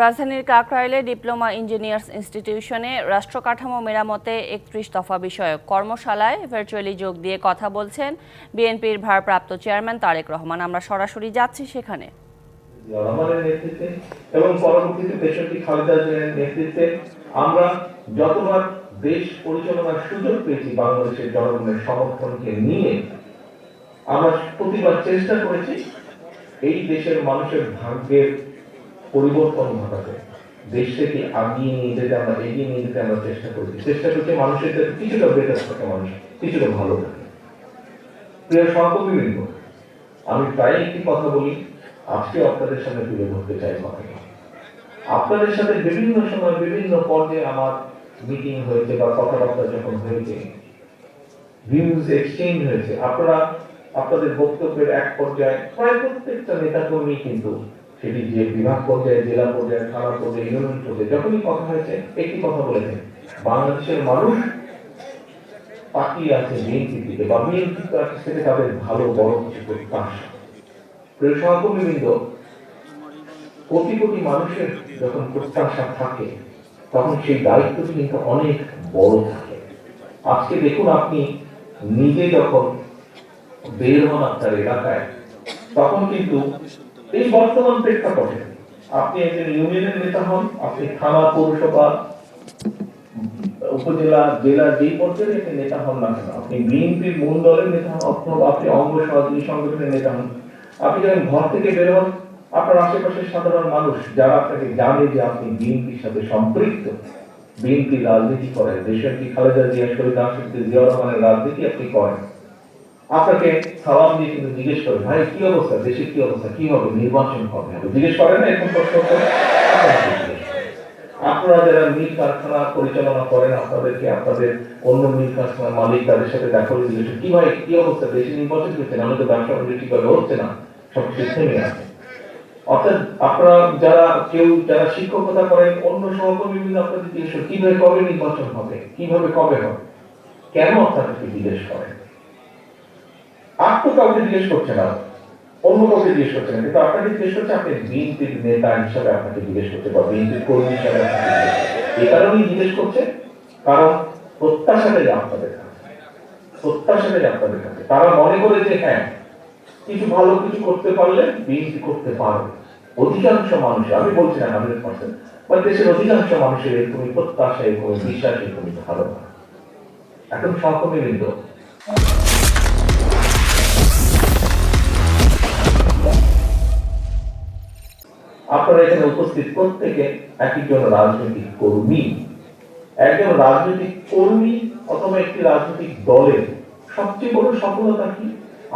রাজধানীর কাকরাইলে diploma engineers ইনস্টিটিউশনে রাষ্ট্রকাঠামো মেরামতে একত্রিশ দফা বিষয়ক কর্মশালায় ভার্চুয়ালি যোগ দিয়ে কথা বলছেন বিএনপির ভারপ্রাপ্ত চেয়ারম্যান তারেক রহমান। আমরা সরাসরি যাচ্ছি সেখানে। এবং পরবর্তীতে খালেদা নেতৃত্বে আমরা যতবার দেশ পরিচালনার সুযোগ পেয়েছি বাংলাদেশের জনগণের সমর্থনকে নিয়ে, আমরা প্রতিবার চেষ্টা করেছি এই দেশের মানুষের ভাগ্যের পরিবর্তন ঘটাতে। দেশটাকে আগিয়ে নিয়ে যেতে আমরা, এগিয়ে নিয়ে যেতে আমরা চেষ্টা করেছি চেষ্টা করছি মানুষের যাতে কিছুটা বেটার থাকে মানুষ, কিছুটা ভালো থাকে। প্রিয় সহকর্মীবৃন্দ, আমি প্রায় একটি কথা বলি, আজকে আপনাদের সামনে তুলে ধরতে চাই কথাটা আপনাদের সাথে বিভিন্ন সময় বিভিন্ন পর্যায়ে আমার মিটিং হয়েছে বা কথাবার্তা যখন হয়েছে ভিউজ এক্সচেঞ্জ হয়েছে। আপনারা, আপনাদের বক্তব্যের এক পর্যায়ে, প্রায় প্রত্যেকটা নেতাকর্মী কিন্তু সেটি যে বিভাগ পর্যায়ে, জেলা পর্যায়ে, থানা পর্যায়ে, ইউনিয়ন পর্যায়ে যখনই কথা হয়েছে, একটি কথা বলেছেন বাংলাদেশের মানুষ তাকিয়ে আছে বা কাছ থেকে তাদের ভালো বড় কিছু প্রত্যাশা। প্রিয় সহকর্মীবৃন্দ, কোটি কোটি মানুষের যখন প্রত্যাশা থাকে, তখন সেই দায়িত্বটি কিন্তু অনেক বড় থাকে। আজকে দেখুন আপনি নিজে যখন বের হন আপনার এলাকায়, তখন কিন্তু এই বর্তমান প্রেক্ষাপটে। আপনি একজন ইউনিয়নের নেতা হন, আপনি থানা পৌরসভা, উপজেলা, জেলা যেই পর্যায়ে একটি নেতা হন না আপনি বিএনপির মূল দলের নেতা হন অথবা আপনি অঙ্গ সহযোগী সংগঠনের নেতা হন। আপনি যখন ঘর থেকে বেরোন আপনার আশেপাশের সাধারণ মানুষ যারা আপনাকে জানে যে আপনি বিএনপির সাথে সম্পৃক্ত, বিএনপি রাজনীতি করেন দেশের কি খালেদা জিয়া শহীদ আশিক জিয়া রহমানের রাজনীতি আপনি করেন। আপনাকে সালাম দিয়ে কিন্তু জিজ্ঞেস করে ভাই কি অবস্থা? দেশের কি অবস্থা? কি হবে? নির্বাচন হবে? জিজ্ঞেস করেন না এরকম প্রশ্ন করে করে। আপনারা যারা মিল কারখানা পরিচালনা করেন আপনাদেরকে আপনাদের অন্য মিল কারখানার মালিক তাদের সাথে দেখা করে জিজ্ঞেস কি ভাই কি অবস্থা? দেশে নির্বাচন করছেন আমি তো ব্যবসা বাণিজ্য ঠিকভাবে হচ্ছে না? সব কিছু থেমে আছে। অর্থাৎ আপনারা যারা কেউ যারা শিক্ষকতা করেন অন্য সহকর্মী মিলে আপনাদের জিজ্ঞেস করে, কীভাবে কবে নির্বাচন হবে? কীভাবে কবে হবে? কেন আপনাদেরকে জিজ্ঞেস করেন? আর তো কাউকে জিজ্ঞেস করছে না। অন্য কাউকে জিজ্ঞেস করছে না। কিন্তু আপনাকে জিজ্ঞেস করছে, আপনি বিএনপির নেতা হিসাবে আপনাকে জিজ্ঞেস করছে বা বিএনপির কর্মী হিসাবে। এই কারণেই জিজ্ঞেস করছে, কারণ প্রত্যাশাটাই আপনাদের কাছে প্রত্যাশাটাই আপনাদের কাছে তারা মনে করে যে হ্যাঁ কিছু ভালো কিছু করতে পারলে বিএনপি করতে পারবে। অধিকাংশ মানুষ, আমি বলছি না হান্ড্রেড পার্সেন্ট, বা দেশের অধিকাংশ মানুষের এরকমই প্রত্যাশা, এরকমই বিশ্বাস, এরকমই ধারণা। এখন সহকর্মী বৃন্দ। আপনারা এখানে উপস্থিত প্রত্যেকে এক একজন রাজনৈতিক কর্মী। একজন রাজনৈতিক কর্মী অথবা একটি রাজনৈতিক দলের সবচেয়ে বড় সফলতা কি?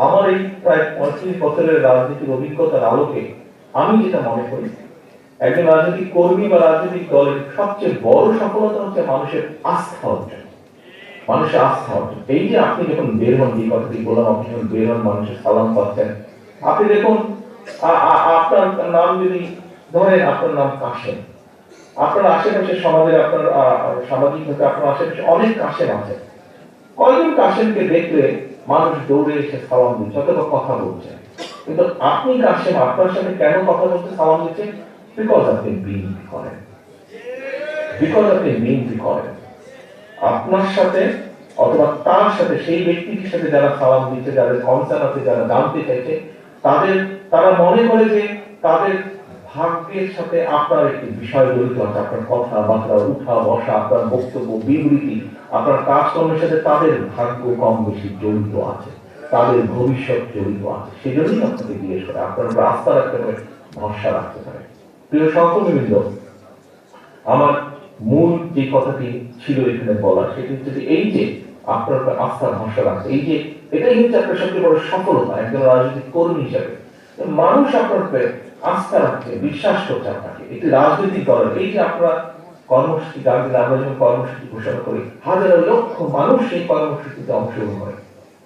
আমার এই প্রায় পঁয়ত্রিশ বছরের রাজনীতির অভিজ্ঞতার আলোকে আমি যেটা মনে করি, একজন রাজনৈতিক কর্মী বা রাজনৈতিক দলের সবচেয়ে বড় সফলতা হচ্ছে মানুষের আস্থা অর্জন। মানুষের আস্থা অর্জন। এই যে আপনি যখন বের হন, যে কথাটি বললাম, আপনি যখন বের হন, মানুষের সালাম পাচ্ছেন। আপনি দেখুন আপনার নাম যদি ধরেন আপনার নাম কাশেম। আপনার আশেপাশে সমাজের আপনার সামাজিক ভাবে আপনার আশেপাশে অনেক কাশেম আছে। কয়জন কাশেমকে দেখলে মানুষ দৌড়ে এসে সালাম দিচ্ছে অথবা কথা বলছে? কিন্তু আপনি কাশেম, আপনার সাথে কেন কথা বলতে সালাম দিচ্ছেন বিকজ আপনি বিএনপি করেন বিকজ আপনি বিএনপি করেন আপনার সাথে অথবা তার সাথে, সেই ব্যক্তির সাথে যারা সালাম দিচ্ছে, যাদের কনসার্ন আছে, যারা জানতে চাইছে, তাদের, তারা মনে করে যে তাদের ভাগ্যের সাথে আপনার একটি বিষয় জড়িত আছে, আপনার কথাবার্তা উঠা, বসা, আপনার বক্তব্য, বিবৃতি, আপনার কাজকর্মের সাথে তাদের ভাগ্য কম বেশি জড়িত আছে, তাদের ভবিষ্যৎ জড়িত আছে। সেজন্যই আপনাকে জিজ্ঞেস করে, আপনার উপর আস্থা রাখতে পারে, ভরসা রাখতে পারে। প্রিয় সহকর্মীবৃন্দ, আমার মূল যে কথাটি ছিল এখানে বলা সেটি হচ্ছে এই যে আপনার উপর আস্থা, ভরসা রাখছে এই যে এটাই হচ্ছে আপনার সবচেয়ে বড় সফলতা, একজন রাজনৈতিক কর্মী হিসাবে। মানুষ আপনার আস্থা রাখছে বিশ্বাস করতে আপনাকে। একটি রাজনৈতিক দলের এই যে আপনারা কর্মসূচি গান্ধী আমরা যখন কর্মসূচি ঘোষণা করি হাজার লক্ষ মানুষ সেই কর্মসূচিতে অংশগ্রহণ করে।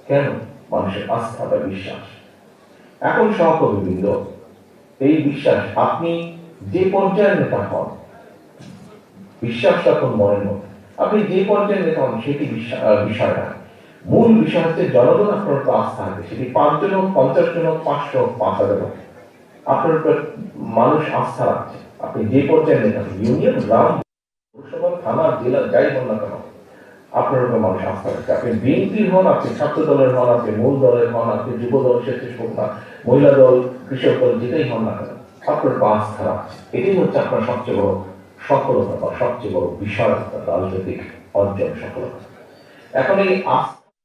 কেন? মানুষের আস্থা বা বিশ্বাস। এখন সহকর্মীবৃন্দ এই বিশ্বাস আপনি যে পর্যায়ের নেতা হন বিশ্বাস রাখুন মনের মধ্যে। আপনি যে পর্যায়ে নেতা হন সেটি বিশ্বা- আহ, বিষয় না। মূল বিষয় হচ্ছে জনগণ আপনার আস্থা রাখবে সেটি পাঁচজন হোক পঞ্চাশ জন হোক পাঁচশো হোক পাঁচ হাজার হোক। আপনার উপর মানুষ আস্থা রাখছে। আপনি যে পর্যায়ে নেতা ইউনিয়ন, গ্রাম, পৌরসভা, থানা, জেলা, যাই হন না কেন, আপনার উপর মানুষ আস্থা রাখছে। আপনি বিএনপির হন, আপনি ছাত্র দলের হন, আপনি মূল দলের হন, আপনি যুব দল, স্বেচ্ছাসেবক না মহিলা দল, কৃষক দল, যেটাই হন না কেন, আপনার উপর আস্থা রাখছে। এটাই হচ্ছে আপনার সবচেয়ে বড় সফলতা বা সবচেয়ে বড় বিষয় রাজনৈতিক অর্জন সফলতা। এখন এই আস্থা